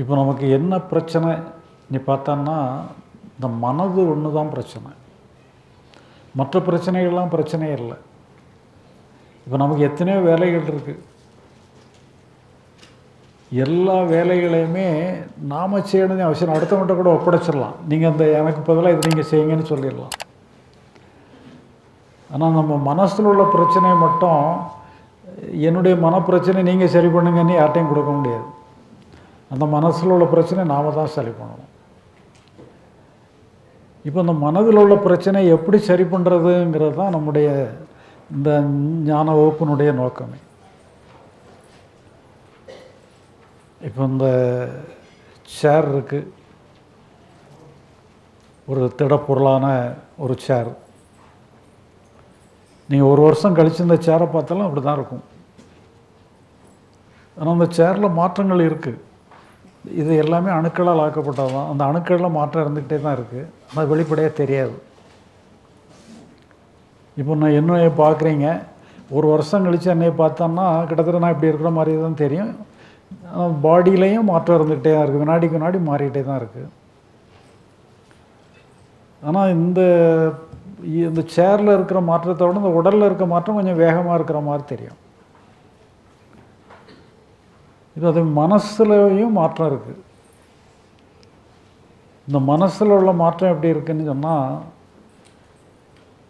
இப்போ நமக்கு என்ன பிரச்சனை நீ பார்த்தோன்னா இந்த மனது ஒன்று தான் பிரச்சனை. மற்ற பிரச்சனைகள்லாம் பிரச்சனையே இல்லை. இப்போ நமக்கு எத்தனையோ வேலைகள் இருக்குது எல்லா வேலைகளையுமே நாம் செய்யணும்னு அவசியம். அடுத்தவங்கள்ட்ட கூட ஒப்படைச்சிடலாம். நீங்கள் அந்த எனக்கு பதிலாக இது நீங்கள் செய்யுங்கன்னு சொல்லிடலாம். ஆனால் நம்ம மனசில் உள்ள பிரச்சனையை மட்டும் என்னுடைய மனப்பிரச்சனை நீங்கள் சரி பண்ணுங்கன்னு யார்ட்டையும் கொடுக்க முடியாது. அந்த மனசில் உள்ள பிரச்சனை நாம் தான் சரி பண்ணணும். இப்போ இந்த மனதில் உள்ள பிரச்சனை எப்படி சரி பண்ணுறதுங்கிறது தான் நம்முடைய இந்த ஞான வகுப்பினுடைய நோக்கமே. இப்போ இந்த சேர் இருக்குது ஒரு திடப்பொருளான ஒரு சேர் நீங்கள் ஒரு வருஷம் கழித்து இந்த சேரை பார்த்தாலும் அப்படி தான் இருக்கும். ஆனால் அந்த சேரில் மாற்றங்கள் இருக்குது இது எல்லாமே அணுக்களால் ஆக்கப்பட்டது தான். அந்த அணுக்களில் மாற்றம் இருந்துக்கிட்டே தான் இருக்குது ஆனால் வெளிப்படையாக தெரியாது. இப்போ நான் என்னையை பார்க்குறீங்க. ஒரு வருஷம் கழித்து என்னையை பார்த்தோன்னா கிட்டத்தட்ட நான் இப்படி இருக்கிற மாதிரி தான் தெரியும். பாடியிலையும் மாற்றம் இருந்துக்கிட்டே தான் இருக்குது வினாடிக்கு வினாடி மாறிக்கிட்டே தான் இருக்குது ஆனால் இந்த இந்த சேரில் இருக்கிற மாற்றத்தை விட இந்த உடலில் இருக்க மாற்றம் கொஞ்சம் வேகமாக இருக்கிற மாதிரி தெரியும். இது அது மனசுலையும் மாற்றம் இருக்குது இந்த மனசில் உள்ள மாற்றம் எப்படி இருக்குன்னு சொன்னால்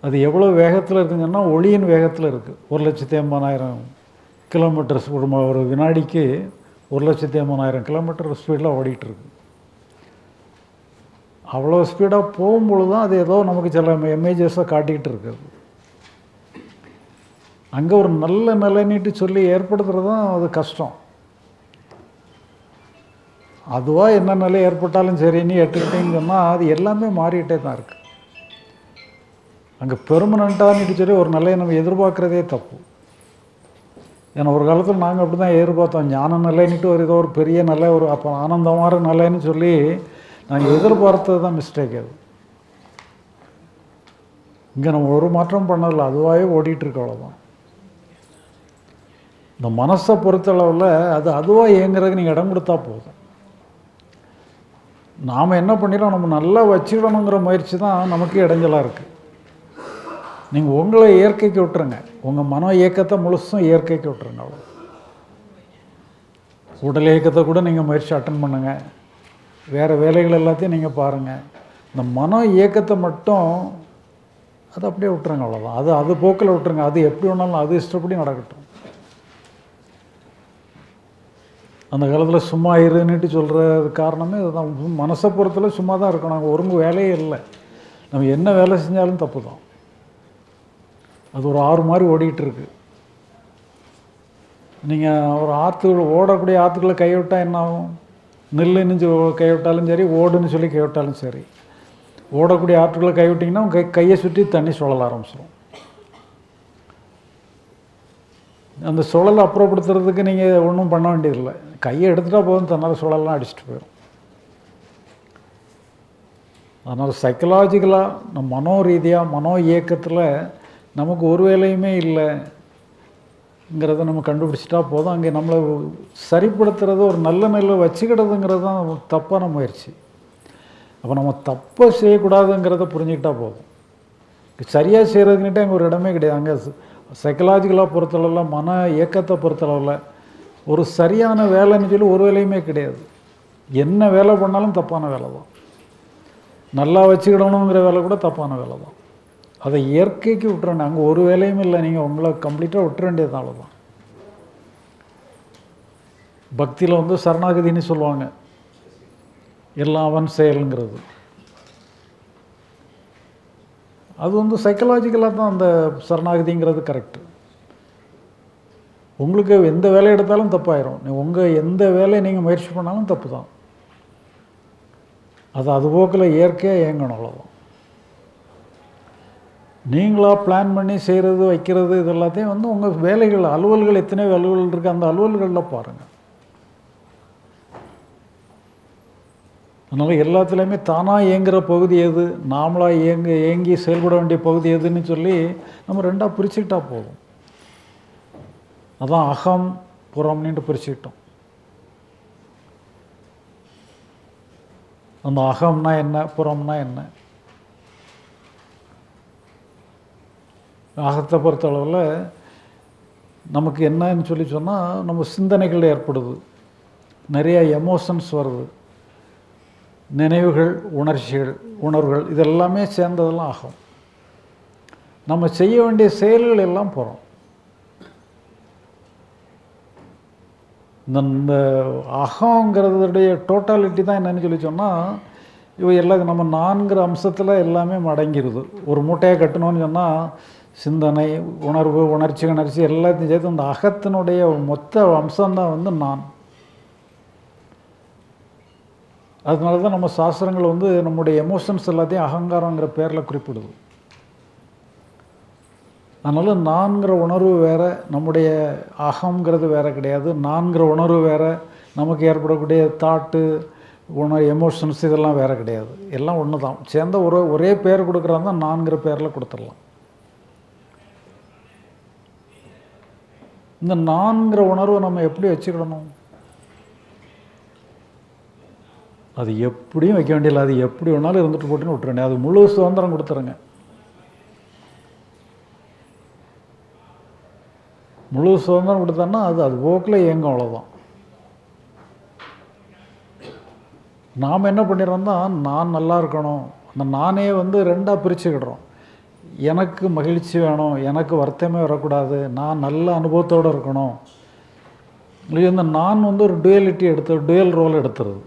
அது எவ்வளோ வேகத்தில் இருக்குன்னு சொன்னால் ஒளியின் வேகத்தில் இருக்குது ஒரு லட்சத்தி ஐம்பதாயிரம் கிலோமீட்டர்ஸ் ஒரு ஒரு வினாடிக்கு ஒரு லட்சத்தி ஐம்பதாயிரம் கிலோமீட்டர் ஸ்பீடில் ஓடிட்டுருக்கு அவ்வளோ ஸ்பீடாக போகும்பொழுது தான் அது ஏதோ நமக்கு சில இமேஜஸாக காட்டிக்கிட்டு இருக்குது அங்கே ஒரு நல்ல நிலைநீட்டு சொல்லி ஏற்படுத்துறது தான் அது கஷ்டம். அதுவாக என்ன நிலை ஏற்பட்டாலும் சரின்னு எடுத்துக்கிட்டீங்கன்னு சொன்னால் அது எல்லாமே மாறிக்கிட்டே தான் இருக்குது அங்கே பெர்மனண்ட்டான்னு சொல்லி ஒரு நிலையை நம்ம எதிர்பார்க்குறதே தப்பு. ஏன்னா ஒரு காலத்தில் நாங்கள் அப்படி தான் எதிர்பார்த்தோம். ஞான நிலைன்னுட்டு ஒரு ஏதோ ஒரு பெரிய நிலை ஒரு அப்போ ஆனந்தமான நிலைன்னு சொல்லி நாங்கள் எதிர்பார்த்தது தான் மிஸ்டேக் அது. இங்கே நம்ம ஒரு மாற்றம் பண்ணதில்லை அதுவாகவே ஓடிட்டுருக்கு அவ்வளோதான் இந்த மனசை பொறுத்தளவில் அது அதுவாக இயங்குறதுக்கு நீங்கள் இடம் கொடுத்தா போதும். நாம் என்ன பண்ணிடுறோம்? நம்ம நல்லா வச்சிடணுங்கிற முயற்சி தான் நமக்கு இடைஞ்சலாக இருக்குது நீங்கள் உங்களை இயற்கைக்கு விட்டுருங்க. உங்கள் மன இயக்கத்தை முழுசும் இயற்கைக்கு விட்டுருங்க அவ்வளோ உடல் இயக்கத்தை கூட நீங்கள் முயற்சி அட்டன் பண்ணுங்கள் வேறு வேலைகள் எல்லாத்தையும் நீங்கள் பாருங்கள் இந்த மன இயக்கத்தை மட்டும் அதை அப்படியே விட்டுருங்க அவ்வளோதான் அது அது போக்கில் விட்டுருங்க. அது எப்படி வேணாலும் அது இஷ்டப்படி நடக்கட்டும். அந்த காலத்தில் சும்மா இருன்னுட்டு சொல்கிற காரணமே இதுதான். மனசை பொறுத்தல சும்மா தான் இருக்கணும். நாங்கள் ஒரு வேலையே இல்லை. நம்ம என்ன வேலை செஞ்சாலும் தப்பு தான் அது ஒரு ஆறு மாதிரி ஓடிட்டு இருக்கு. நீங்கள் ஒரு ஆற்றுக்குள்ள ஓடக்கூடிய ஆற்றுக்குள்ளே கை விட்டால் என்ன ஆகும்? நெல்லுன்னு சொ- சரி ஓடுன்னு சொல்லி கைவிட்டாலும் சரி. ஓடக்கூடிய ஆற்றுக்குள்ளே கைவிட்டிங்கன்னா கை கையை சுற்றி தண்ணி சுழல ஆரம்பிச்சிடும் அந்த சுழலை அப்புறப்படுத்துறதுக்கு நீங்கள் ஒன்றும் பண்ண வேண்டியதில்லை. கையை எடுத்துட்டா போதும் தன்னால் சுழலாம் அடிச்சுட்டு போயிடும் அதனால் சைக்கலாஜிக்கலாக நம் மனோ ரீதியாக மனோ இயக்கத்தில் நமக்கு ஒரு வேலையுமே இல்லைங்கிறத நம்ம கண்டுபிடிச்சிட்டா போதும். அங்கே நம்மளை சரிப்படுத்துறது ஒரு நல்ல நிலை வச்சுக்கிடுறதுங்கிறது தான் தப்பான முயற்சி. அப்போ நம்ம தப்பை செய்யக்கூடாதுங்கிறத புரிஞ்சுக்கிட்டா போதும். சரியாக செய்கிறதுக்கிட்ட அங்கே ஒரு இடமே கிடையாது. அங்கே சைக்கலாஜிக்கலாக பொறுத்தளவில் மன இயக்கத்தை பொறுத்தளவில் ஒரு சரியான வேலைன்னு சொல்லி ஒரு வேலையுமே கிடையாது. என்ன வேலை பண்ணாலும் தப்பான வேலை தான். நல்லா வச்சுக்கிடணுங்கிற வேலை கூட தப்பான வேலை தான். அதை இயற்கைக்கு விட்டுறேன் அங்கே ஒரு வேலையும் இல்லை நீங்கள் உங்களை கம்ப்ளீட்டாக விட்டுற வேண்டியது அவ்வளோதான் பக்தியில் வந்து சரணாகதின்னு சொல்லுவாங்க. எல்லாம் அவன் செயலுங்கிறது. அது வந்து சைக்கலாஜிக்கலாக தான் அந்த சரணாகதிங்கிறது கரெக்டு உங்களுக்கு எந்த வேலை எடுத்தாலும் தப்பாயிரும். நீ உங்கள் எந்த வேலையை நீங்கள் முயற்சி பண்ணாலும் தப்பு தான் அது அதுபோக்கில் இயற்கையாக இயங்கணும் அவ்வளோதான் நீங்களாக பிளான் பண்ணி செய்கிறது வைக்கிறது இது எல்லாத்தையும் வந்து உங்கள் வேலைகள் அலுவல்கள் எத்தனையோ அலுவல்கள் இருக்குது அந்த அலுவல்களில் பாருங்கள் அதனால் எல்லாத்துலேயுமே தானாக இயங்குகிற பகுதி எது? நாமளாக இயங்க இயங்கி செயல்பட வேண்டிய பகுதி எதுன்னு சொல்லி நம்ம ரெண்டாக பிரிச்சுக்கிட்டா போதும். அதான் அகம் புறம்னுட்டு பிரிச்சுக்கிட்டோம். அந்த அகம்னா என்ன புறம்னா என்ன? அகத்தை பொறுத்தளவில் நமக்கு என்னன்னு சொல்லி சொன்னால் நம்ம சிந்தனைகள் ஏற்படுது. நிறையா எமோஷன்ஸ் வருது. நினைவுகள் உணர்ச்சிகள் உணர்வுகள் இதெல்லாமே சேர்ந்ததெல்லாம் ஆகும். நம்ம செய்ய வேண்டிய செயல்கள் எல்லாம் போகிறோம் இந்த இந்த அகங்கிறதுடைய டோட்டாலிட்டி தான் என்னன்னு சொல்லி சொன்னால் இவ எல்லாம் நம்ம நான்கிற அம்சத்தில் எல்லாமே மடங்கிருது. ஒரு மூட்டையை கட்டணும்னு சொன்னால் சிந்தனை உணர்வு உணர்ச்சி உணர்ச்சி எல்லாத்தையும் சேர்த்து அந்த அகத்தினுடைய மொத்த அம்சம்தான் வந்து நான். அதனால தான் நம்ம சாஸ்திரங்கள் வந்து நம்முடைய எமோஷன்ஸ் எல்லாத்தையும் அகங்காரங்கிற பேரில் குறிப்பிடுது. அதனால் நான்கிற உணர்வு வேறு நம்முடைய அகங்கிறது வேற கிடையாது. நான்கிற உணர்வு வேறு நமக்கு ஏற்படக்கூடிய தாட்டு உணர் எமோஷன்ஸ் இதெல்லாம் வேறு கிடையாது. எல்லாம் ஒன்று தான் சேர்ந்த ஒரே ஒரே பேர் கொடுக்குறாங்க நான்கிற பேரில் கொடுத்துடலாம். இந்த நான்கிற உணர்வை நம்ம எப்படி வச்சுக்கிடணும்? அது எப்படியும் வைக்க வேண்டியதில்லை. அது எப்படி வேணாலும் இருந்துட்டு போட்டுன்னு விட்டுறேன் அது முழு சுதந்திரம் கொடுத்துருங்க. முழு சுதந்திரம் கொடுத்தோன்னா அது அது போக்கில் இயங்கும் அவ்வளோதான் நாம் என்ன பண்ணிடுறோம்னா நான் நல்லா இருக்கணும். அந்த நானே வந்து ரெண்டாக பிரிச்சுக்கிடுறோம். எனக்கு மகிழ்ச்சி வேணும். எனக்கு வருத்தமே வரக்கூடாது. நான் நல்ல அனுபவத்தோடு இருக்கணும். இந்த நான் வந்து ஒரு டுயலிட்டி எடுத்து டுயல் ரோல் எடுத்துருது.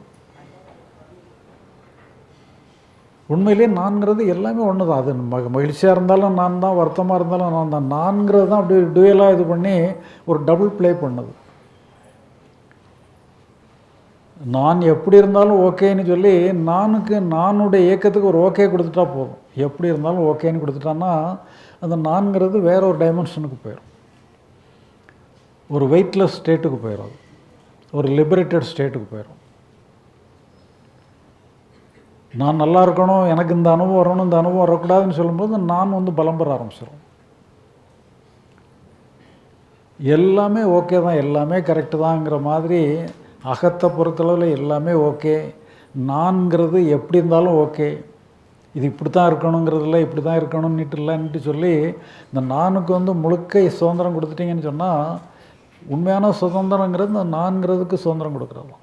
உண்மையிலே நான்கிறது எல்லாமே ஒன்று தான் அது மக மகிழ்ச்சியாக இருந்தாலும் நான் தான் வருத்தமாக இருந்தாலும் நான் தான் நான்கிறது தான் அப்படி டுயலாக இது பண்ணி ஒரு டபுள் ப்ளே பண்ணுது. நான் எப்படி இருந்தாலும் ஓகேன்னு சொல்லி நானுக்கு நானுடைய இயக்கத்துக்கு ஒரு ஓகே கொடுத்துட்டா போதும். எப்படி இருந்தாலும் ஓகேன்னு கொடுத்துட்டான்னா அந்த நான்கிறது வேற ஒரு டைமென்ஷனுக்கு போயிடும் ஒரு வெயிட்லெஸ் ஸ்டேட்டுக்கு போயிடும் அது. ஒரு லிபரேட்டட் ஸ்டேட்டுக்கு போயிடும் நான் நல்லா இருக்கணும் எனக்கு இந்த அனுபவம் வரணும் இந்த அனுபவம் வரக்கூடாதுன்னு சொல்லும்போது நான் வந்து பலம் பெற ஆரம்பிச்சிடும் எல்லாமே ஓகே தான் எல்லாமே கரெக்டு தாங்கிற மாதிரி அகத்தை பொறுத்தளவில் எல்லாமே ஓகே. நான்கிறது எப்படி இருந்தாலும் ஓகே. இது இப்படி தான் இருக்கணுங்கிறதுல இப்படி தான் இருக்கணும்னுட்டு இல்லைன்ட்டு சொல்லி இந்த நானுக்கு வந்து முழுக்க சுதந்திரம் கொடுத்துட்டீங்கன்னு சொன்னால் உண்மையான சுதந்திரங்கிறது இந்த நான்கிறதுக்கு சுதந்திரம் கொடுக்குறது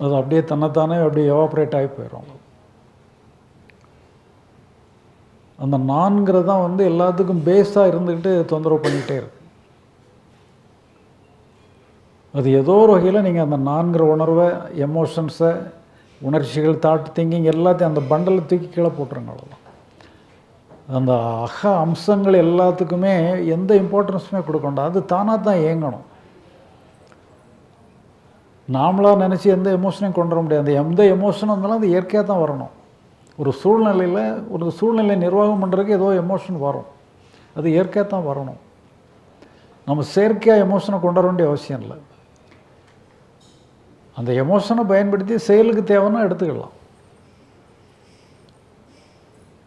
அது அப்படியே தன்னைத்தானே அப்படியே எவாப்ரேட் ஆகி போயிடும் அந்த நான்கிறது தான் வந்து எல்லாத்துக்கும் பேஸாக இருந்துக்கிட்டு தொந்தரவு பண்ணிக்கிட்டே இருக்கு. அது ஏதோ ஒரு வகையில் நீங்கள் அந்த நான்கிற உணர்வை எமோஷன்ஸை உணர்ச்சிகள் தாட் திங்கிங் எல்லாத்தையும் அந்த பண்டலை தூக்கி கீழே போட்டுருங்க அவ்வளோதான் அந்த அக அம்சங்கள் எல்லாத்துக்குமே எந்த இம்பார்ட்டன்ஸுமே கொடுக்கணும் அது தானாக தான் இயங்கணும். நாமளாக நினச்சி எந்த எமோஷனையும் கொண்டு வர முடியாது. அந்த எந்த எமோஷனும் இருந்தாலும் அது இயற்கையாக தான் வரணும். ஒரு சூழ்நிலையில் ஒரு சூழ்நிலை நிர்வாகம் பண்ணுறதுக்கு ஏதோ எமோஷன் வரும். அது இயற்கையாக தான் வரணும். நம்ம செயற்கையாக எமோஷனை கொண்டு வர வேண்டிய அவசியம் இல்லை. அந்த எமோஷனை பயன்படுத்தி செயலுக்கு தேவைன்னா எடுத்துக்கலாம்.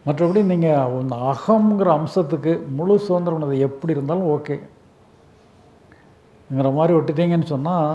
மற்றபடி நீங்கள் அந்த அகங்கிற அம்சத்துக்கு முழு சுதந்திரம் அது எப்படி இருந்தாலும் ஓகேங்கிற மாதிரி விட்டுட்டீங்கன்னு சொன்னால்